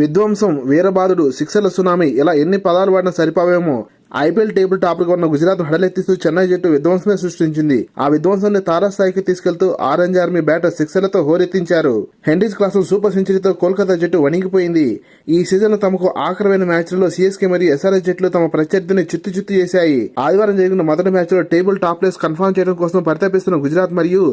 విధ్వంసం వీరబాదుడు శిక్షల సునామీ ఇలా ఎన్ని పదాలు వాడినా సరిపోవేమో. ఐపీఎల్ టేబుల్ టాప్గా ఉన్న గుజరాత్ హడలెత్తిస్తూ చెన్నై జట్టు విధ్వంసమే సృష్టించింది. ఆ విధ్వంసాన్ని తారాస్థాయికి తీసుకెళ్తూ ఆరెంజ్ ఆర్మీ బ్యాటర్ సిక్సర్లతో హోరెత్తించారు. హెండీస్ క్లాసం సూపర్ సెంచరీతో కోల్కతా జట్టు వణిగిపోయింది ఈ సీజన్ తమకు ఆఖరమైన మ్యాచ్లలో సీఎస్కే మరియు ఎస్ఆర్ఎస్ జట్లు తమ ప్రత్యర్థిని చిత్తు చిత్తు చేశాయి. ఆదివారం జరిగిన మొదటి మ్యాచ్లో టేబుల్ టాప్ ప్లేస్ కన్ఫర్మ్ చేయడం కోసం పరితపిస్తున్న గుజరాత్ మరియు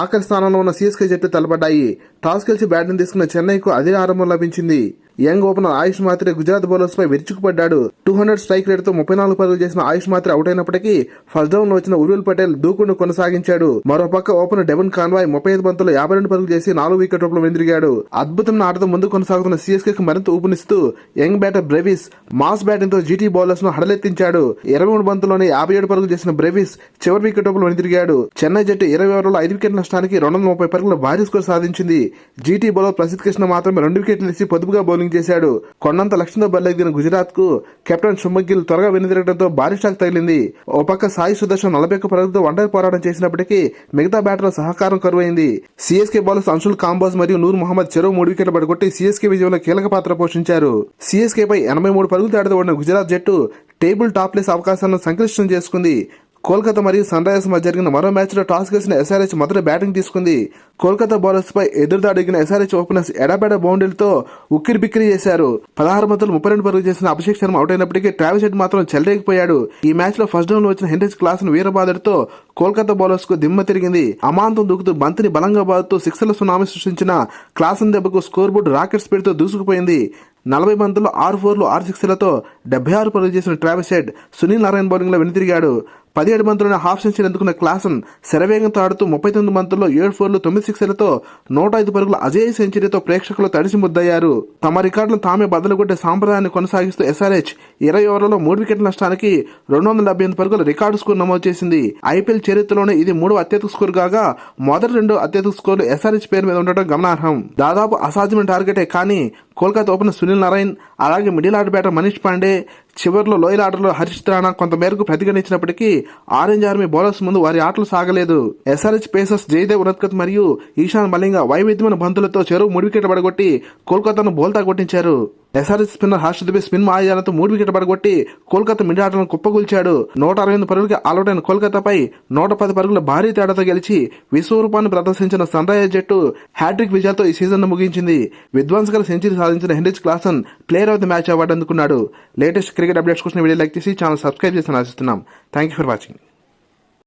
ఆఖరి స్థానంలో ఉన్న సీఎస్కే జట్టు తలపడ్డాయి. టాస్ గెలిచి బ్యాటింగ్ తీసుకున్న చెన్నైకు అదే ఆరంభం లభించింది. Young opener Ayush Mhatre Gujarat bowlers పై విరుచుకుపడ్డాడు. టూ హండ్రెడ్ స్ట్రైక్ రేట్తో ముప్పై నాలుగు పరుగులు చేసిన ఆయుష్ మాత్రే అవుట్ అయినప్పటికీ ఫస్ట్ డౌన్లో వచ్చిన ఉరుల్ పటేల్ దూకుడు కొనసాగించాడు. మరోపక్క ఓపెనర్ డెవన్ కాన్వాయ్ ముప్పై ఐదు బంతుల్లో యాభై రెండు పరుగులు చేసి నాలుగు వికెట్ రూపంలో వెందిరిగాడు అద్భుతమైన ఆటతో ముందు కొనసాగుతున్న సిఎస్కే కు మరింత ఊపునిస్తూ యంగ్ బ్యాటర్ బ్రెవిస్ మాస్ బ్యాటింగ్తో జీటీ బౌలర్స్ను హడలెత్తించాడు. ఇరవై మూడు బంతుల్లోనే యాభై ఏడు పరుగులు చేసిన బ్రెవిస్ చివరి వికెట్ రూపంలో వెనుదిరిగాడు. చెన్నై జట్టు ఇరవై ఓవర్లలో ఐదు వికెట్ నష్టానికి రెండు వందల ముప్పై పరుగుల భారీ స్కోర్ సాధించింది. జీటీ బౌలర్ ప్రసిద్ధ్ కృష్ణ మాత్రమే రెండు వికెట్లు వేసి పొదుపుగా బౌలింగ్ చేశాడు. కొండంత లక్ష్యంతో బరిలోకి గుజరాత్కు కెప్టెన్ శుభన్ త్వరగా వెనుదిరగడంతో భారీ షాక్ తగిలింది. ఓ పక్క సాయి సుదర్శన్ నలభై ఒక్క పరుగులతో ఒంటరి పోరాటం చేసినప్పటికీ మిగతా బ్యాటర్ల సహకారం కరువైంది. సిఎస్కే బౌలర్స్ అంశుల్ కాంబోజ్ మరియు నూర్ మొహమ్మద్ చెరువు మూడు వికెట్లు పడగొట్టి సిఎస్కే విజయంలో కీలక పాత్ర పోషించారు. సిఎస్కే పై ఎనభై మూడు పరుగులు తేడాతో ఓడిన గుజరాత్ జట్టు టేబుల్ టాప్ ప్లేస్ అవకాశాలను సంక్లిష్టం చేసుకుంది. కోల్కతా మరియు సన్ రైజర్స్ మధ్య జరిగిన మరో మ్యాచ్లో టాస్ గెలిచిన ఎస్ఆర్హెచ్ మొదట బ్యాటింగ్ తీసుకుంది. కోల్కతా బౌలర్స్పై ఎదురుదాడిగిన ఎస్ఆర్హెచ్ ఓపెనర్స్ ఎడబెడ బౌండరీలతో ఉక్కిరి బిక్కిరి చేశారు. పదహారు మంతులు ముప్పై రెండు పరుగులు చేసిన అభిషేక్ శర్మ అవుట్ అయినప్పటికీ ట్రావెల్ హెడ్ మాత్రం చెలరేగిపోయాడు. ఈ మ్యాచ్లో ఫస్ట్ డౌన్లో వచ్చిన హెన్రీస్ క్లాస్ను ను కోల్కతా బౌలర్స్కు దిమ్మ తిరిగింది. అమాంతం దూకుతూ బంతిని బలంగా బాదుతూ సిక్సర్ల సునామీ సృష్టించిన క్లాస్ దెబ్బకు స్కోర్ బోర్డు రాకెట్ స్పీడ్తో దూసుకుపోయింది. నలభై బంతుల్లో ఆరు ఫోర్లు ఆరు సిక్స్లతో డెబ్బై ఆరు పరుగులు చేసిన ట్రావెల్ హెడ్ సునీల్ నారాయణ బౌలింగ్లో వెనుతిరిగాడు. పదిహేడు మంత్రులను హాఫ్ సెంచరీ అందుకున్న క్లాసన్ శరవేగంతో ఆడుతూ ముప్పై తొమ్మిది బంతుల్లో ఏడు ఫోర్లు తొమ్మిది సిక్స్లతో నూట ఐదు పరుగుల అజేయ సెంచరీతో ప్రేక్షకులు తడిసి ముద్దయ్యారు. తమ రికార్డులను తామే బదలుగొట్టే సాంప్రదాయాన్ని కొనసాగిస్తూ ఎస్ఆర్హెచ్ ఇరవై ఓవర్లలో మూడు వికెట్ల నష్టానికి రెండు వందల డెబ్బై ఎనిమిది పరుగుల రికార్డు స్కోర్ నమోదు చేసింది. ఐపీఎల్ చరిత్రలోనే ఇది మూడు అత్యధిక స్కోర్ కాగా మొదటి రెండు అత్యధిక స్కోర్లు ఎస్ఆర్హెచ్ పేరు మీద ఉండటం గమనార్హం. దాదాపు అసాధ్యమైన టార్గెటే కానీ కోల్కతా ఓపెనర్ సునీల్ నారాయణ్ అలాగే middle order batter Manish Pandey చివరిలో లోయల్ ఆటలో హరీష్ రాణా కొంతమేరకు ప్రతిఘటించినప్పటికీ ఆరెంజ్ ఆర్మీ బౌలర్స్ ముందు వారి ఆటలు సాగలేదు. ఎస్ఆర్హెచ్ పేసర్స్ జయదేవ్ ఉనత్కత్ మరియు ఈశాన్ మలింగ వైవిధ్యమైన బంతులతో చెరువు మూడు వికెట్లు పడగొట్టి కోల్కతాను బోల్తా కొట్టించారు. SRS spinner Harsh Dubey spin మాయాలతో మూడు వికెట్ పడగొట్టి కోల్కతా మిడి ఆటలను కుప్పగొల్చాడు నూట అరవై ఎనిమిది పరుగులకి ఆల్అౌట్ అయిన కోల్కతాపై నూట పది పరుగుల భారీ తేడాతో గెలిచి విశ్వరూపాన్ని ప్రదర్శించిన సన్ రైజర్స్ జట్టు హ్యాట్రిక్ విజయాలతో ఈ సీజన్ను ముగించింది. విధ్వంసకర సెంచరీ సాధించిన Heinrich Klaasen player of the match award అందుకున్నాడు. లేటెస్ట్ క్రికెట్ అప్డేట్స్ కోసం వీడియో లైక్ చేసి ఛానల్ సబ్స్క్రైబ్ చేసి ఆశిస్తున్నాం. Thank you for watching.